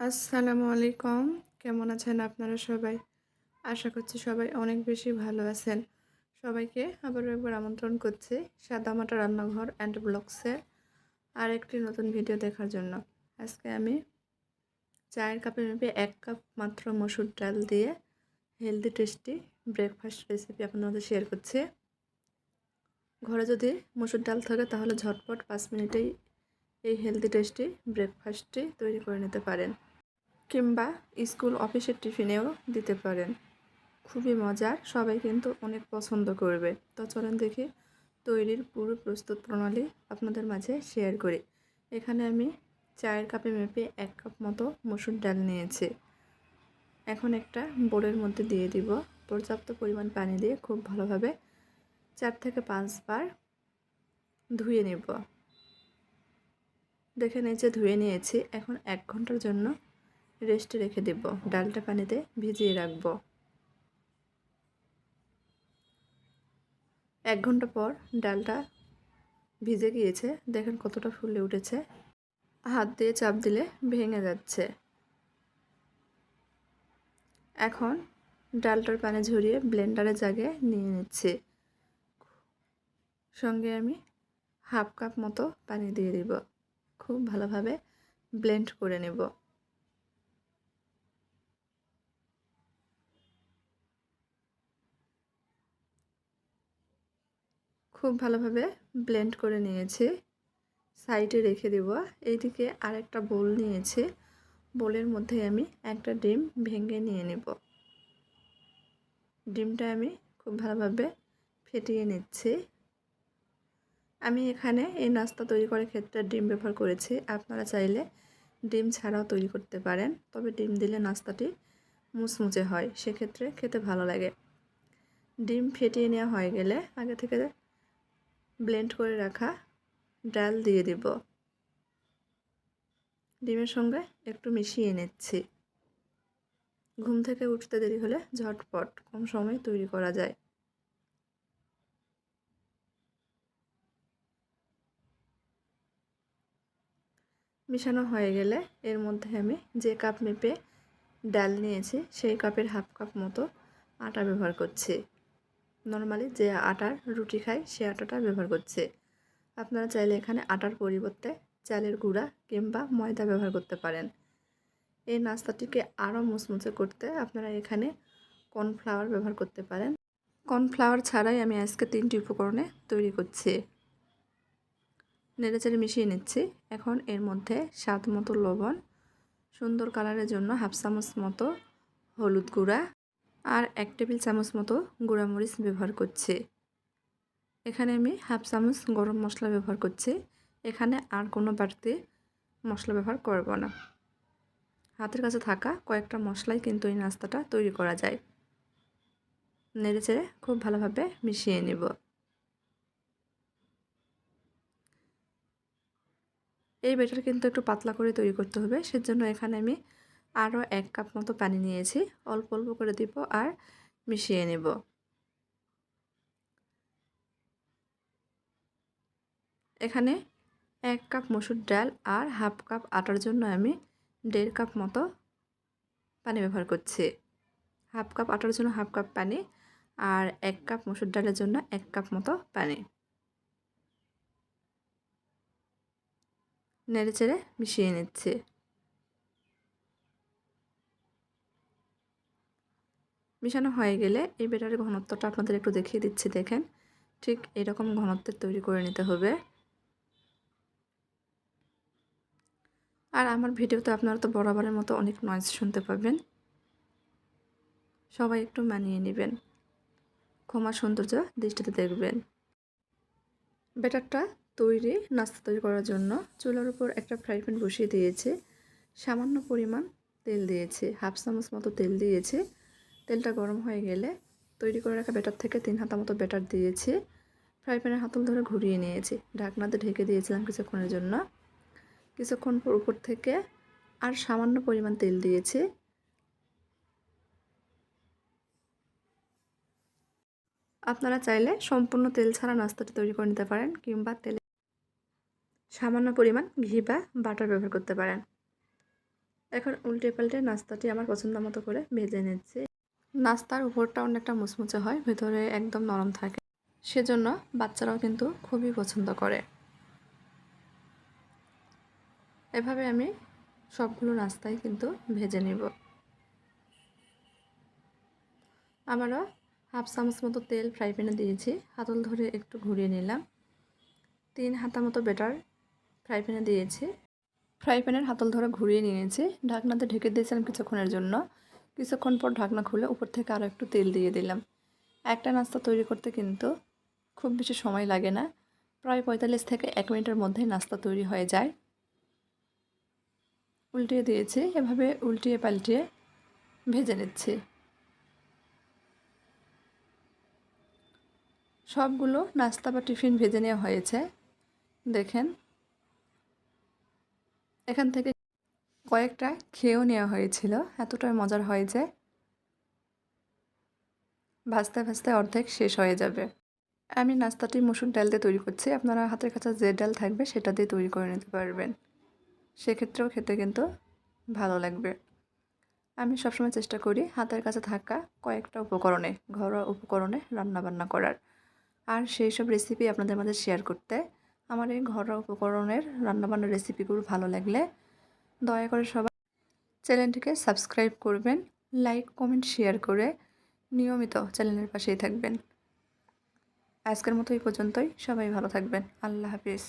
আসসালামু আলাইকুম। কেমন আছেন আপনারা সবাই? আশা করছি সবাই অনেক বেশি ভালো আছেন। সবাইকে আবারও একবার আমন্ত্রণ করছি সাদামাটা রান্নাঘর অ্যান্ড ব্লগসের আর একটি নতুন ভিডিও দেখার জন্য। আজকে আমি চায়ের কাপে মেপে এক কাপ মাত্র মসুর ডাল দিয়ে হেলদি টেস্টি ব্রেকফাস্ট রেসিপি আপনাদের শেয়ার করছি। ঘরে যদি মসুর ডাল থাকে তাহলে ঝটপট পাঁচ মিনিটেই এই হেলদি টেস্টি ব্রেকফাস্টটি তৈরি করে নিতে পারেন কিংবা স্কুল অফিসের টিফিনেও দিতে পারেন। খুবই মজার, সবাই কিন্তু অনেক পছন্দ করবে। তো চলেন দেখি তৈরির পুরো প্রস্তুত প্রণালী আপনাদের মাঝে শেয়ার করি। এখানে আমি চায়ের কাপে মেপে এক কাপ মতো মসুর ডাল নিয়েছি। এখন একটা বোলের মধ্যে দিয়ে দিব। পর্যাপ্ত পরিমাণ পানি দিয়ে খুব ভালোভাবে চার থেকে পাঁচবার ধুয়ে নেব। দেখে নিয়েছে, ধুয়ে নিয়েছি। এখন এক ঘণ্টার জন্য রেস্টে রেখে দেব। ডালটা পানিতে ভিজিয়ে রাখব। এক ঘণ্টা পর ডালটা ভিজে গিয়েছে। দেখেন কতটা ফুলে উঠেছে। হাত দিয়ে চাপ দিলে ভেঙে যাচ্ছে। এখন ডালটার পানি ঝরিয়ে ব্লেন্ডারের জাগে নিয়ে নিচ্ছি। সঙ্গে আমি হাফ কাপ মতো পানি দিয়ে দিব। খুব ভালোভাবে ব্লেন্ড করে নেব। খুব ভালোভাবে ব্লেন্ড করে নিয়েছি। সাইডে রেখে দেব। এইদিকে আরেকটা বোল নিয়েছি। বোলের মধ্যে আমি একটা ডিম ভেঙে নিয়ে নেব। ডিমটা আমি খুব ভালোভাবে ফেটিয়ে নিচ্ছি। আমি এখানে এই নাস্তা তৈরি করার ক্ষেত্রে ডিম ব্যবহার করেছি। আপনারা চাইলে ডিম ছাড়াও তৈরি করতে পারেন, তবে ডিম দিলে নাস্তাটি মুচমুচে হয়, সেক্ষেত্রে খেতে ভালো লাগে। ডিম ফেটিয়ে নেওয়া হয়ে গেলে আগে থেকে ব্লেন্ড করে রাখা ডাল দিয়ে দিব। ডিমের সঙ্গে একটু মিশিয়ে নিচ্ছি। ঘুম থেকে উঠতে দেরি হলে ঝটপট কম সময় তৈরি করা যায়। মিশানো হয়ে গেলে এর মধ্যে আমি যে কাপ মেপে ডাল নিয়েছি, সেই কাপের হাফ কাপ মতো আটা ব্যবহার করছি। নর্মালি যে আটার রুটি খাই, সে আটাটা ব্যবহার করছে। আপনারা চাইলে এখানে আটার পরিবর্তে চালের গুঁড়া কিংবা ময়দা ব্যবহার করতে পারেন। এই নাস্তাটিকে আরও মুচমুচে করতে আপনারা এখানে কর্নফ্লাওয়ার ব্যবহার করতে পারেন। কর্নফ্লাওয়ার ছাড়াই আমি আজকে তিনটি উপকরণে তৈরি করছি। নেড়েচেড়ে মিশিয়ে নিচ্ছি। এখন এর মধ্যে স্বাদ মতো লবণ, সুন্দর কালারের জন্য হাফ চামচ মতো হলুদ গুঁড়া আর এক টেবিল চামচ মতো গুঁড়ামরিচ ব্যবহার করছি। এখানে আমি হাফ চামচ গরম মশলা ব্যবহার করছি। এখানে আর কোনো বাড়তি মশলা ব্যবহার করব না। হাতের কাছে থাকা কয়েকটা মশলাই কিন্তু এই নাস্তাটা তৈরি করা যায়। নেড়েচেড়ে খুব ভালোভাবে মিশিয়ে নেব। এই ব্যাটার কিন্তু একটু পাতলা করে তৈরি করতে হবে। সেজন্য এখানে আমি আরও এক কাপ মতো পানি নিয়েছি। অল্প অল্প করে দিব আর মিশিয়ে নেব। এখানে এক কাপ মসুর ডাল আর হাফ কাপ আটার জন্য আমি দেড় কাপ মতো পানি ব্যবহার করছি। হাফ কাপ আটার জন্য হাফ কাপ পানি আর এক কাপ মসুর ডালের জন্য এক কাপ মতো পানি। নেড়ে চেড়ে মিশিয়ে নিচ্ছি মিশানো হয়ে গেলে এই বেটারের ঘনত্বটা আপনাদের একটু দেখিয়ে দিচ্ছি, দেখেন। ঠিক এরকম ঘনত্বের তৈরি করে নিতে হবে। আর আমার ভিডিওতে আপনারা তো বরাবরের মতো অনেক নয়েজ শুনতে পাবেন। সবাই একটু মানিয়ে নেবেন। ক্ষমা সৌন্দর্য দৃষ্টিতে দেখবেন। বেটারটা তৈরি, নাস্তা তৈরি করার জন্য। চুলার উপর একটা ফ্রাই প্যান বসিয়ে দিয়েছে। সামান্য পরিমাণ তেল দিয়েছে, হাফ চামচ মতো তেল দিয়েছে। তেলটা গরম হয়ে গেলে তৈরি করে রাখা ব্যাটার থেকে তিন হাতা মতো ব্যাটার দিয়েছে। ফ্রাই প্যানের হাতল ধরে ঘুরিয়ে নিয়েছি। ঢাকনাতে ঢেকে দিয়েছিলাম কিছুক্ষণের জন্য। কিছুক্ষণ পর উপর থেকে আর সামান্য পরিমাণ তেল দিয়েছি। আপনারা চাইলে সম্পূর্ণ তেল ছাড়া নাস্তাটি তৈরি করে নিতে পারেন কিংবা তেলে সামান্য পরিমাণ ঘি বা বাটার ব্যবহার করতে পারেন। এখন উল্টে পাল্টে নাস্তাটি আমার পছন্দ মতো করে ভেজে নিচ্ছি। নাস্তার উপরটা অনেকটা মুচমুচে হয়, ভেতরে একদম নরম থাকে। সেজন্য বাচ্চারাও কিন্তু খুবই পছন্দ করে। এভাবে আমি সবগুলো নাস্তাই কিন্তু ভেজে নিব। আবারও হাফ চামচ মতো তেল ফ্রাই প্যানে দিয়েছি। হাতল ধরে একটু ঘুরিয়ে নিলাম। তিন হাতা মতো বেটার ফ্রাই প্যানে দিয়েছি। ফ্রাই প্যানের হাতল ধরে ঘুরিয়ে নিয়েছি। ঢাকনাতে ঢেকে দিয়েছিলাম কিছুক্ষণের জন্য। কিছুক্ষণ পর ঢাকনা খুলে উপর থেকে আরও একটু তেল দিয়ে দিলাম। একটা নাস্তা তৈরি করতে কিন্তু খুব বেশি সময় লাগে না। প্রায় পঁয়তাল্লিশ থেকে এক মিনিটের মধ্যে নাস্তা তৈরি হয়ে যায়। উল্টিয়ে দিয়েছি। এভাবে উল্টিয়ে পাল্টিয়ে ভেজে নিচ্ছি। সবগুলো নাস্তা বা টিফিন ভেজে নেওয়া হয়েছে। দেখেন এখান থেকে কয়েকটা খেয়েও নেওয়া হয়েছিল। এতটাই মজার হয় যে ভাজতে ভাজতে অর্ধেক শেষ হয়ে যাবে। আমি নাস্তাটি মসুর ডাল দিয়ে তৈরি করছি। আপনারা হাতের কাছে যে ডাল থাকবে সেটা দিয়ে তৈরি করে নিতে পারবেন। সেক্ষেত্রেও খেতে কিন্তু ভালো লাগবে। আমি সবসময় চেষ্টা করি হাতের কাছে থাকা কয়েকটা উপকরণে, ঘরোয়া উপকরণে রান্নাবান্না করার। আর সেই সব রেসিপি আপনাদের মাঝে শেয়ার করতে আমার এই ঘরোয়া উপকরণের রান্নাবান্নার রেসিপিগুলো ভালো লাগলে দয়া করে সবাই চ্যানেলটিকে সাবস্ক্রাইব করবেন লাইক কমেন্ট শেয়ার করে নিয়মিত চ্যানেলের পাশেই থাকবেন। আজকের মতো এই পর্যন্তই। সবাই ভালো থাকবেন। আল্লাহ হাফিজ।